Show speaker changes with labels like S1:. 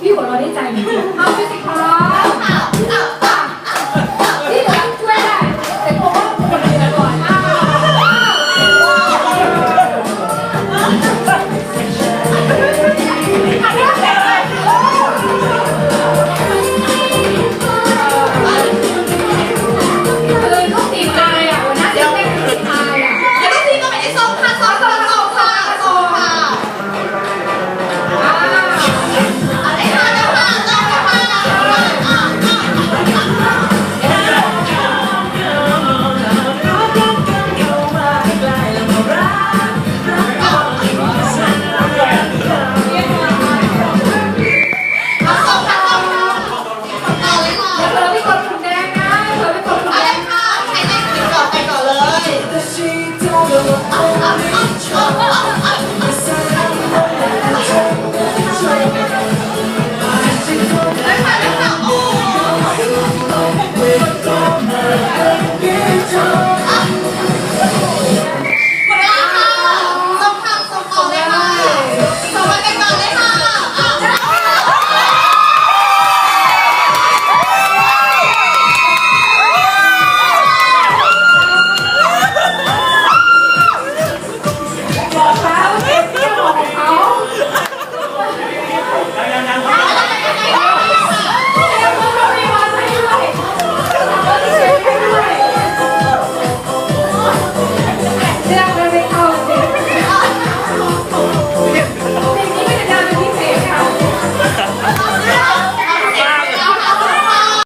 S1: พี่หัวเราะได้ใจจริงๆเอาไปสิครับ
S2: I, I,